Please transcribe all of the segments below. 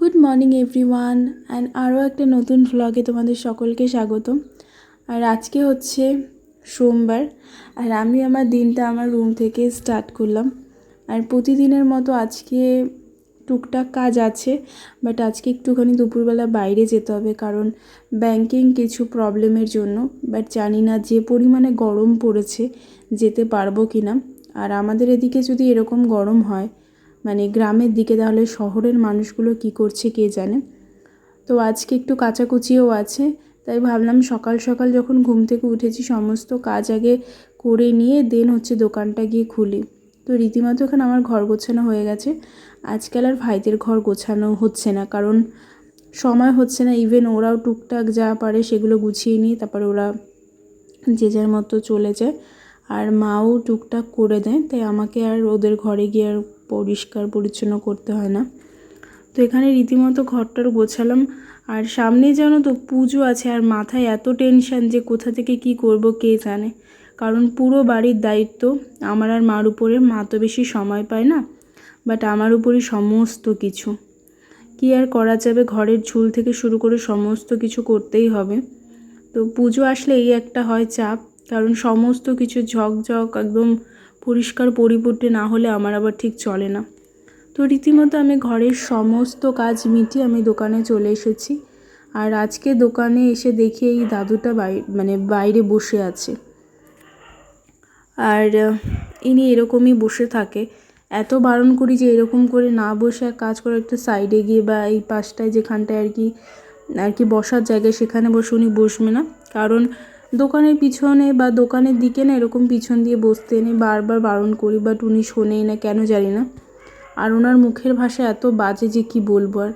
Good morning everyone and আরও একটা নতুন ভ্লগে তোমাদের সকলকে স্বাগত আর আজকে হচ্ছে সোমবার, আর আমি আমার দিনটা আমার রুম থেকে স্টার্ট করলাম। আর প্রতিদিনের মতো আজকে টুকটাক কাজ আছে বাট আজকে একটুখানি দুপুরবেলা বাইরে যেতে হবে, কারণ ব্যাংকিং কিছু প্রবলেমের জন্য বাট জানি না যে পরিমাণে গরম পড়েছে, যেতে পারব কি না আর আমাদের এদিকে যদি এরকম গরম হয় মানে গ্রামের দিকে তাহলে শহরের মানুষগুলো কি করছে কে জানে? তো আজকে একটু কাচাকুচিও আছে, তাই ভাবলাম সকাল সকাল যখন ঘুম থেকে উঠেছি সমস্ত কাজ আগে করে নিয়ে দেন হচ্ছে দোকানটা গিয়ে খুলি। তো রীতিমতো এখানে আমার ঘর গোছানো হয়ে গেছে। আজকাল আর ভাইদের ঘর গোছানো হচ্ছে না, কারণ সময় হচ্ছে না। ইভেন ওরাও টুকটাক যা পারে সেগুলো গুছিয়ে নিয়ে তারপরে ওরা যে যার মতো চলে যায়। আর মাও টুকটাক করে দেয়, তাই আমাকে আর ওদের ঘরে গিয়ে আর পরিষ্কার পরিচ্ছন্ন করতে হয় না। তো এখানে রীতিমতো ঘরটার গোছালাম। আর সামনে যেন তো পুজো আছে আর মাথায় এত টেনশন যে কোথা থেকে কি করব কে জানে। কারণ পুরো বাড়ির দায়িত্ব আমার আর মার উপরে। মা তো বেশি সময় পায় না বাট আমার উপরই সমস্ত কিছু। কি আর করা যাবে? ঘরের ঝুল থেকে শুরু করে সমস্ত কিছু করতেই হবে। তো পুজো আসলে এই একটা হয় চাপ, কারণ সমস্ত কিছু ঝকঝক একদম পরিষ্কার পরিপূর্তি না হলে আমার আবার ঠিক চলে না। তো রীতিমতো আমি ঘরের সমস্ত কাজ মিটিয়ে আমি দোকানে চলে এসেছি। আর আজকে দোকানে এসে দেখি এই দাদুটা বাই মানে বাইরে বসে আছে। আর ইনি এরকমই বসে থাকে। এত বারণ করি যে এরকম করে না বসে এক কাজ করে একটু সাইডে গিয়ে বা এই পাশটায় যেখানটায় আর কি আর কি বসার জায়গায় সেখানে বসে উনি বসবে না। কারণ দোকানের পিছনে বা দোকানের দিকে না এরকম পিছন দিয়ে বসতে নেই, বারবার বারণ করি বাট উনি শোনেই না, কেন জানি না। আর ওনার মুখের ভাষা এত বাজে যে কি বলব আর।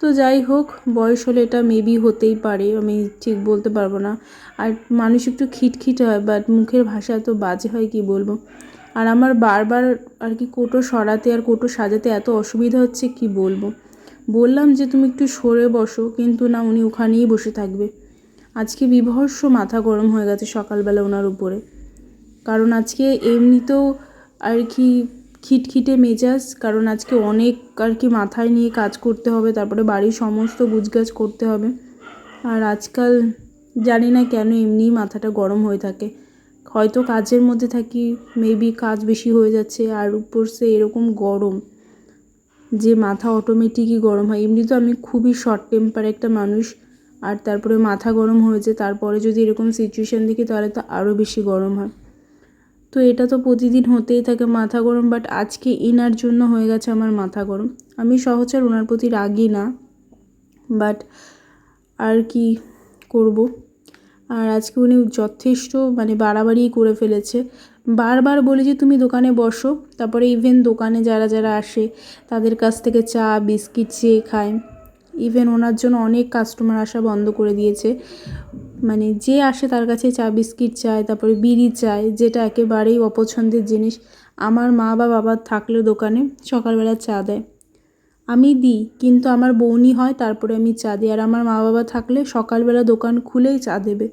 তো যাই হোক, বয়স হলে এটা মেবি হতেই পারে, আমি ঠিক বলতে পারব না। আর মানুষ একটু খিটখিট হয় বাট মুখের ভাষা এত বাজে হয় কি বলব। আর আমার বারবার আর কি কোটো সরাতে আর কোটো সাজাতে এত অসুবিধা হচ্ছে কি বলব। বললাম যে তুমি একটু সরে বসো, কিন্তু না উনি ওখানেই বসে থাকবে। আজকে বিভৎস মাথা গরম হয়ে গেছে সকালবেলা ওনার উপরে। কারণ আজকে এমনিতেও আর কি খিটখিটে মেজাজ, কারণ আজকে অনেক আর কি মাথায় নিয়ে কাজ করতে হবে, তারপরে বাড়ির সমস্ত গুজগাছ করতে হবে। আর আজকাল জানি না কেন এমনিই মাথাটা গরম হয়ে থাকে। হয়তো কাজের মধ্যে থাকি মেবি কাজ বেশি হয়ে যাচ্ছে, আর উপর সে এরকম গরম যে মাথা অটোমেটিকই গরম হয়। এমনি তো আমি খুবই শর্ট টেম্পার একটা মানুষ। আর তারপরে মাথা গরম হয়েছে, তারপরে যদি এরকম সিচুয়েশান দেখি তাহলে তো আরও বেশি গরম হয়। তো এটা তো প্রতিদিন হতেই থাকে মাথা গরম বাট আজকে ইনার জন্য হয়ে গেছে আমার মাথা গরম। আমি সহচার ওনার প্রতি রাগি না বাট আর কি করব? আর আজকে উনি যথেষ্ট মানে বাড়াবাড়িই করে ফেলেছে। বারবার বলি যে, তুমি দোকানে বসো। তারপরে ইভেন দোকানে যারা যারা আসে, তাদের কাছ থেকে চা, বিস্কিট চেয়ে খায়। ইভেন ওনার জন্য অনেক কাস্টমার আসা বন্ধ করে দিয়েছে। মানে যে আসে তার কাছে চা, বিস্কিট চায়, তারপরে বিড়ি চায়, যেটা একেবারেই অপছন্দের জিনিস। আমার মা বা বাবা থাকলেও দোকানে সকালবেলা চা দেয়। আমি দিই, কিন্তু আমার বৌনি হয়, তারপরে আমি চা দিই। আর আমার মা বাবা থাকলে সকালবেলা দোকান খুলেই চা দেবে।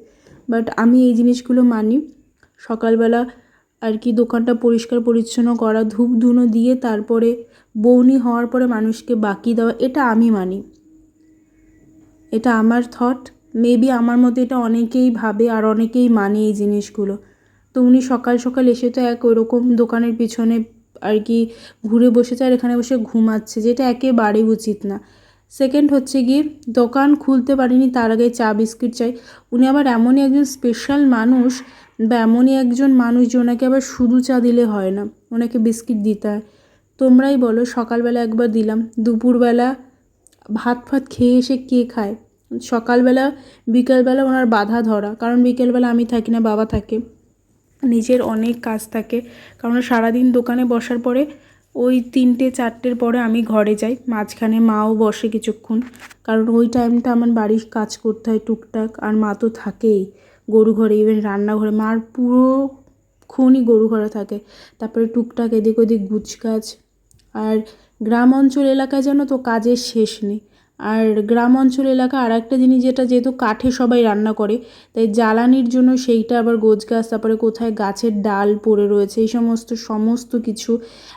বাট আমি এই জিনিসগুলো মানি। সকালবেলা আর কি দোকানটা পরিষ্কার পরিচ্ছন্ন করা, ধূপ ধুনো দিয়ে তারপরে বৌনি হওয়ার পরে মানুষকে বাকি দেওয়া, এটা আমি মানি। এটা আমার থট মেবি আমার মতো এটা অনেকেই ভাবে আর অনেকেই মানে এই জিনিসগুলো। তো উনি সকাল সকাল এসে তো এক ওরকম দোকানের পিছনে আর কি ঘুরে বসেছে আর এখানে বসে ঘুমাচ্ছে, যেটা একেবারেই উচিত না। সেকেন্ড হচ্ছে গিয়ে দোকান খুলতে পারিনি, তার আগে চা বিস্কিট চাই। উনি আবার এমনই একজন স্পেশাল মানুষ বা এমনই একজন মানুষ যে ওনাকে আবার শুধু চা দিলে হয় না, ওনাকে বিস্কিট দিতে হয়। তোমরাই বলো, সকালবেলা একবার দিলাম, দুপুরবেলা ভাত ফাত খেয়ে এসে কে খায়? সকালবেলা, বিকেলবেলা ওনার বাধা ধরা। কারণ বিকেলবেলা আমি থাকি না, বাবা থাকে। নিজের অনেক কাজ থাকে। কারণ সারাদিন দোকানে বসার পরে, ওই তিনটে, চারটের পরে আমি ঘরে যাই। মাঝখানে মাও বসে কিছুক্ষণ। কারণ ওই টাইমটা আমার বাড়ির কাজ করতে হয় টুকটাক। আর মা তো থাকেই। গরু ঘরে ইভেন রান্নাঘরে। মার পুরো খুনই গরু ঘরে থাকে। তারপরে টুকটাক এদিক ওদিক গুছ গুছগাছ। আর গ্রাম অঞ্চল এলাকায় যেন তো কাজের শেষ নেই। আর গ্রাম অঞ্চল এলাকা আর একটা জিনিস যেটা যেহেতু কাঠে সবাই রান্না করে, তাই জ্বালানির জন্য সেইটা আবার গোছ গাছ, তারপরে কোথায় গাছের ডাল পড়ে রয়েছে, এই সমস্ত সমস্ত কিছু।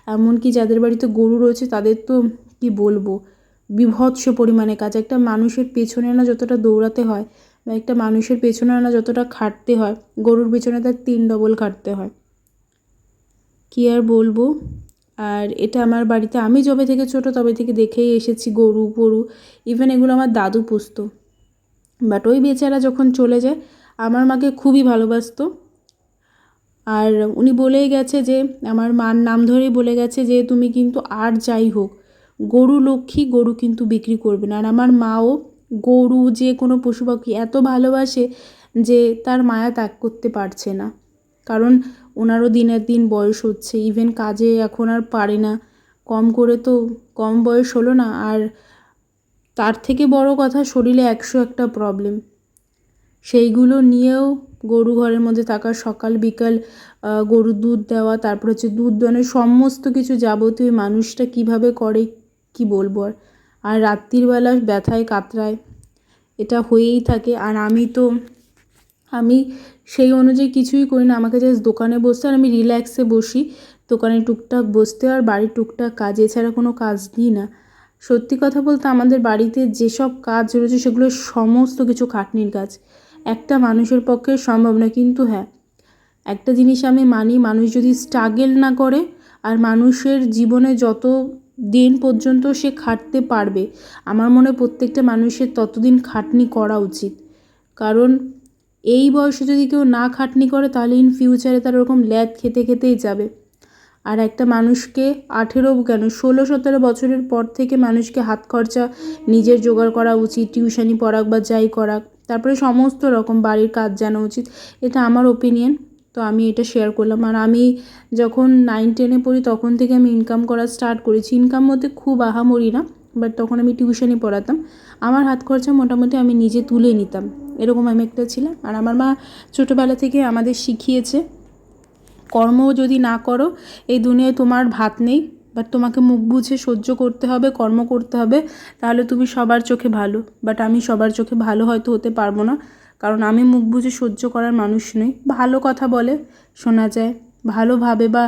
এমনকি যাদের বাড়িতে গরু রয়েছে, তাদের তো কি বলব, বিভৎস পরিমাণে কাজ। একটা মানুষের পেছনে না যতটা দৌড়াতে হয়, বা একটা মানুষের পেছনে না যতটা খাটতে হয়, গরুর পেছনে তার তিন ডবল খাটতে হয়। কী আর বলব? আর এটা আমার বাড়িতে, আমি যবে থেকে ছোট তবে থেকে দেখেই এসেছি গরু গরু ইভেন এগুলো আমার দাদু পুষতো। বাট ওই বেচারা যখন চলে যায়, আমার মাকে খুবই ভালোবাসতো। আর উনি বলেই গেছে যে, আমার মার নাম ধরেই বলে গেছে যে, তুমি কিন্তু আর যাই হোক, গরু লক্ষ্মী, গরু কিন্তু বিক্রি করবে না। আর আমার মাও গরু যে কোনো পশু পাখি এত ভালোবাসে যে, তার মায়া ত্যাগ করতে পারছে না। কারণ ওনারও দিনের দিন বয়স হচ্ছে। ইভেন কাজে এখন আর পারে না। কম করে তো কম বয়স হলো না। আর তার থেকে বড় কথা শরীরে একশো একটা প্রবলেম সেইগুলো নিয়েও গরু ঘরের মধ্যে থাকা সকাল, বিকাল গরুর দুধ দেওয়া, তারপর হচ্ছে দুধ দোয়ানোর সমস্ত কিছু যাবতীয় মানুষটা কীভাবে করে কি বলব আর? আর রাত্রির বেলা ব্যথায়, কাতরায়, এটা হয়েই থাকে। আর আমি তো আমি সেই অনুযায়ী কিছুই করি না আমাকে জাস্ট দোকানে বসতে আর আমি রিল্যাক্সে বসি। দোকানে টুকটাক বসতে আর বাড়ির টুকটাক কাজ, এছাড়া কোনো কাজ দিই না। সত্যি কথা বলতে আমাদের বাড়িতে যেসব কাজ রয়েছে সেগুলো সমস্ত কিছু খাটনির কাজ। একটা মানুষের পক্ষে সম্ভব না, কিন্তু হ্যাঁ। একটা জিনিস আমি মানি, মানুষ যদি স্ট্রাগেল না করে আর মানুষের জীবনে যত দিন পর্যন্ত সে খাটতে পারবে, আমার মনে প্রত্যেকটা মানুষের ততদিন খাটনি করা উচিত। কারণ এই বয়সে যদি কেউ না খাটনি করে, তাহলে ইন ফিউচারে তার ওরকম ল্যাদ খেতে খেতেই যাবে। আর একটা মানুষকে আঠেরো কেন, ষোলো সতেরো বছরের পর থেকে মানুষকে হাত খরচা, নিজের জোগাড় করা উচিত টিউশনি পড়াক বা যাই করাক, তারপরে সমস্ত রকম বাড়ির কাজ জানা উচিত, এটা আমার ওপিনিয়ন তো আমি এটা শেয়ার করলাম। আর আমি যখন নাইন টেনে পড়ি, তখন থেকে আমি ইনকাম করা স্টার্ট করেছি। ইনকাম মধ্যে খুব আহামরি না বাট তখন আমি টিউশনি পড়াতাম। আমার হাত খরচা মোটামুটি আমি নিজে তুলে নিতাম। এরকম আমি একটা ছিলাম। আর আমার মা ছোটোবেলা থেকে আমাদের শিখিয়েছে, কর্ম যদি না করো, এই দুনিয়ায় তোমার ভাত নেই বাট তোমাকে মুখ বুঝে সহ্য করতে হবে, কর্ম করতে হবে, তাহলে তুমি সবার চোখে ভালো। বাট আমি সবার চোখে ভালো হয়তো হতে পারব না, কারণ আমি মুখ বুঝে সহ্য করার মানুষ নই। ভালো কথা বলে, শোনা যায়, ভালোভাবে বা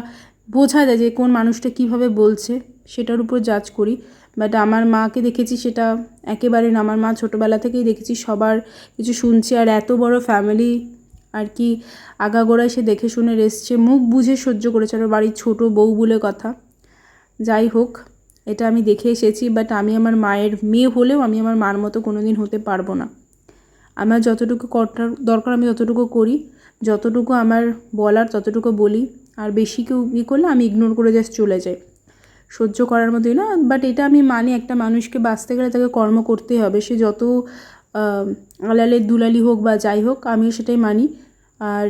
বোঝা যায় যে কোন মানুষটা কীভাবে বলছে, সেটার উপর জাজ করি। বাট আমার মাকে দেখেছি সেটা একেবারে না। আমার মা ছোটোবেলা থেকেই দেখেছি, সবার কিছু শুনছি আর এত বড় ফ্যামিলি আর কি আগাগোড়ায় সে দেখে শুনে এসছে, মুখ বুঝে সহ্য করেছে আর বাড়ির ছোটো বউ বলে কথা। যাই হোক, এটা আমি দেখে এসেছি বাট আমি আমার মায়ের মেয়ে হলেও আমি আমার মার মতো কোনো দিন হতে পারব না। আমার যতটুকু করার দরকার আমি ততটুকু করি, যতটুকু আমার বলার ততটুকু বলি আর বেশি কেউ ই করলে আমি ইগনোর করে জাস্ট চলে যাই। সহ্য করার মতোই না। বাট এটা আমি মানি একটা মানুষকে বাঁচতে গেলে তাকে কর্ম করতেই হবে। সে যত আহ, আলালের দুলালি হোক বা যাই হোক আমিও সেটাই মানি। আর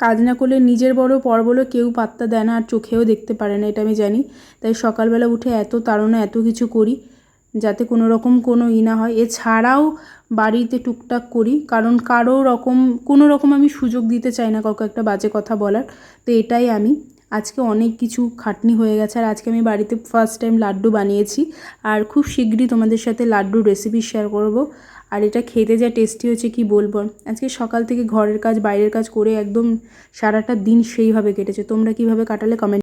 কাজ না করলে নিজের বড় পর বলে কেউ পাত্তা দেয় না আর চোখেও দেখতে পারে না এটা আমি জানি। তাই সকালবেলা উঠে এত তাড়না এত কিছু করি যাতে কোনো রকম কোনো ই না হয়। এছাড়াও বাড়িতে টুকটাক করি কারণ কারও রকম কোনো রকম আমি সুযোগ দিতে চাই না কাউকে একটা বাজে কথা বলার। তো এটাই আমি। আজকে অনেক কিছু খাটনি হয়ে গেছে, আর আজকে আমি বাড়িতে ফার্স্ট টাইম লাড্ডু বানিয়েছি। আর খুব শীঘ্রই তোমাদের সাথে লাড্ডুর রেসিপি শেয়ার করব। আর এটা খেতে যা টেস্টি হয়েছে কি বলব? আজকে সকাল থেকে ঘরের কাজ, বাইরের কাজ করে একদম সারাটা দিন সেইভাবে কেটেছে। তোমরা কীভাবে কাটালে কমেন্ট